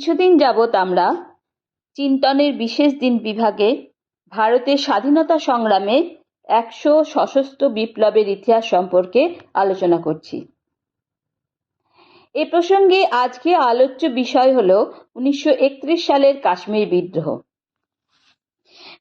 কিছুদিন যাবৎ আমরা চিন্তনের বিশেষ দিন বিভাগে ভারতের স্বাধীনতা সংগ্রামে একশো সশস্ত্র বিপ্লবের ইতিহাস সম্পর্কে আলোচনা করছি। এ প্রসঙ্গে আজকে আলোচ্য বিষয় হল উনিশশো একত্রিশ সালের কাশ্মীর বিদ্রোহ।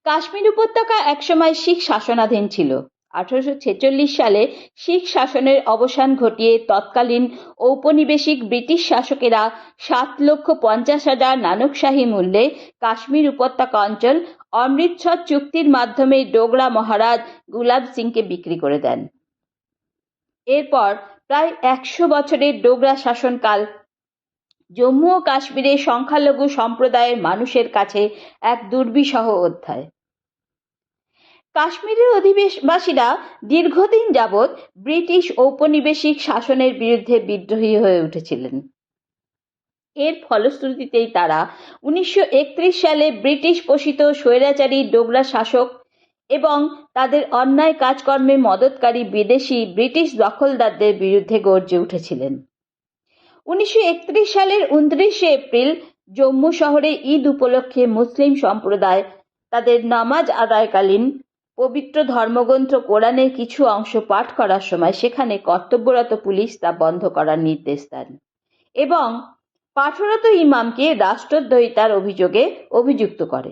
কাশ্মীর উপত্যকা একসময় শিখ শাসনাধীন ছিল। আঠারোশো ছেচল্লিশ সালে শিখ শাসনের অবসান ঘটিয়ে তৎকালীন ঔপনিবেশিক ব্রিটিশ শাসকেরা সাত লক্ষ পঞ্চাশ হাজার নানকশাহী মূল্যে কাশ্মীর উপত্যকা অঞ্চল অমৃতসর চুক্তির মাধ্যমে ডোগরা মহারাজ গুলাব সিংকে বিক্রি করে দেন। এরপর প্রায় একশো বছরের ডোগরা শাসনকাল জম্মু ও কাশ্মীরে সংখ্যালঘু সম্প্রদায়ের মানুষের কাছে এক দুর্বিষহ অধ্যায়। কাশ্মীরের অধিবাসীরা দীর্ঘদিন যাবৎ ব্রিটিশ ঔপনিবেশিক শাসনের বিরুদ্ধে বিদ্রোহী হয়ে উঠেছিলেন। এর ফলশ্রুতিতেই তারা উনিশশো একত্রিশ সালে ব্রিটিশ পোষিত স্বৈরাচারী ডোগরা শাসক এবং তাদের অন্যায় কাজকর্মে মদতকারী বিদেশি ব্রিটিশ দখলদারদের বিরুদ্ধে গর্জে উঠেছিলেন। উনিশশো একত্রিশ সালের উনত্রিশে এপ্রিল জম্মু শহরে ঈদ উপলক্ষে মুসলিম সম্প্রদায় তাদের নামাজ আদায়কালীন পবিত্র ধর্মগ্রন্থ কোরআনের কিছু অংশ পাঠ করার সময় সেখানে কর্তব্যরত পুলিশ তা বন্ধ করার নির্দেশ দেন। এবং পাঠরত ইমামকে রাষ্ট্রদ্রোহিতার অভিযোগে অভিযুক্ত করে।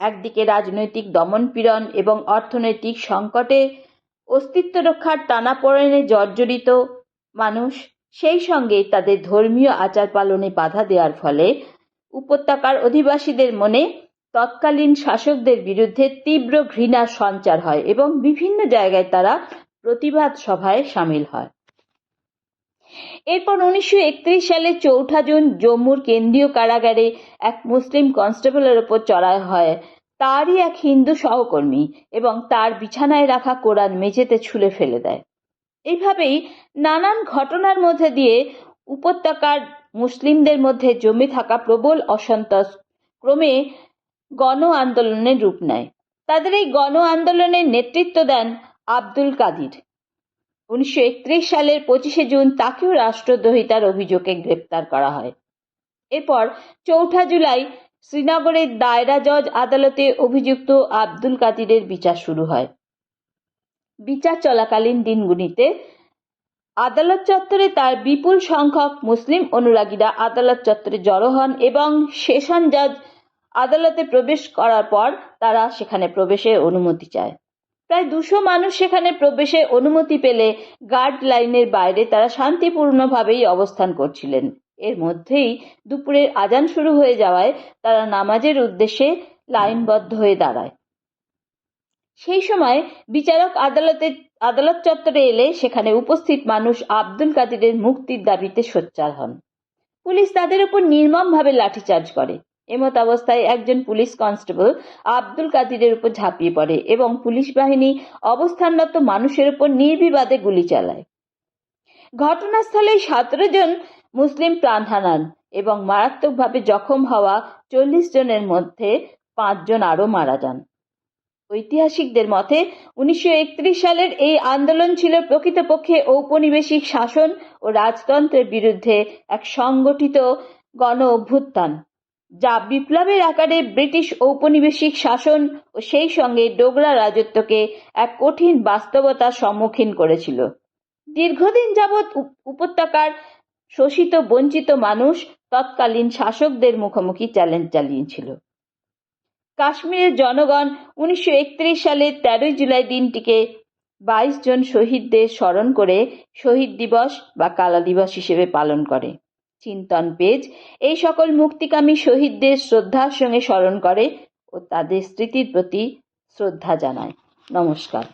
একদিকে রাজনৈতিক দমনপীড়ন এবং অর্থনৈতিক সংকটে অস্তিত্ব রক্ষার টানাপোড়েনে জর্জরিত মানুষ, সেই সঙ্গে তাদের ধর্মীয় আচার পালনে বাধা দেওয়ার ফলে উপত্যকার অধিবাসীদের মনে তৎকালীন শাসকদের বিরুদ্ধে তীব্র ঘৃণার সঞ্চার হয় এবং বিভিন্ন জায়গায় তারা প্রতিবাদ সভায় সামিল হয়। এরপর উনিশশো একত্রিশ সালে চৌঠা জুন জম্মুর কেন্দ্রীয় কারাগারে এক মুসলিম কনস্টেবলের ওপর চড়াই হয়। তারই এক হিন্দু সহকর্মী এবং তার বিছানায় রাখা কোরআন মেঝেতে ছুলে ফেলে দেয়। এইভাবেই নানান ঘটনার মধ্যে দিয়ে উপত্যকার মুসলিমদের মধ্যে জমে থাকা প্রবল অসন্তোষ ক্রমে গণ আন্দোলনের রূপ নেয়। তাদের এই গণ আন্দোলনের নেতৃত্ব দেন আব্দুল কাদির। উনিশশো ত্রিশ সালের পঁচিশে জুন তাকেও রাষ্ট্রদ্রোহিতার অভিযোগে গ্রেপ্তার করা হয়। এরপর চৌঠা জুলাই শ্রীনগরের দায়রা জজ আদালতে অভিযুক্ত আব্দুল কাদিরের বিচার শুরু হয়। বিচার চলাকালীন দিনগুলিতে আদালত চত্বরে তার বিপুল সংখ্যক মুসলিম অনুরাগীরা আদালত চত্বরে জড়ো হন এবং সেশন জজ আদালতে প্রবেশ করার পর তারা সেখানে প্রবেশের অনুমতি চায়। প্রায় দুশো মানুষ সেখানে প্রবেশের অনুমতি পেলে গার্ড লাইনের বাইরে তারা শান্তিপূর্ণভাবেই অবস্থান করছিলেন। এর মধ্যেই দুপুরের আজান শুরু হয়ে যাওয়ায় তারা নামাজের উদ্দেশ্যে লাইনবদ্ধ হয়ে দাঁড়ায়। সেই সময় বিচারক আদালতে, আদালত চত্বরে এলে সেখানে উপস্থিত মানুষ আব্দুল কাদিরের মুক্তির দাবিতে সোচ্চার হন। পুলিশ তাদের উপর নির্মমভাবে লাঠিচার্জ করে। এমত অবস্থায় একজন পুলিশ কনস্টেবল আব্দুল কাদিরের উপর ঝাঁপিয়ে পড়ে এবং পুলিশ বাহিনী অবস্থানরত মানুষের উপর নির্বিবাদে গুলি চালায়। ঘটনাস্থলে সতেরো জন মুসলিম প্রাণ হারান এবং মারাত্মকভাবে জখম হওয়া চল্লিশ জনের মধ্যে পাঁচজন আরও মারা যান। ঐতিহাসিকদের মতে উনিশশো একত্রিশ সালের এই আন্দোলন ছিল প্রকৃতপক্ষে ঔপনিবেশিক শাসন ও রাজতন্ত্রের বিরুদ্ধে এক সংগঠিত গণ অভ্যুত্থান যা বিপ্লবের আকারে ব্রিটিশ ঔপনিবেশিক শাসন ও সেই সঙ্গে ডোগরা রাজত্বকে এক কঠিন বাস্তবতার সম্মুখীন করেছিল। দীর্ঘদিন যাবৎ উপত্যকার শোষিত, বঞ্চিত মানুষ তৎকালীন শাসকদের মুখোমুখি চ্যালেঞ্জ চালিয়েছিল। কাশ্মীরের জনগণ উনিশশো সালের তেরোই জুলাই দিনটিকে বাইশ জন শহীদদের স্মরণ করে শহীদ দিবস বা কালা দিবস হিসেবে পালন করে। চিন্তন পেজ এই সকল মুক্তিকামী শহীদদের শ্রদ্ধার সঙ্গে স্মরণ করে ও তাদের স্মৃতির প্রতি শ্রদ্ধা জানায়। নমস্কার।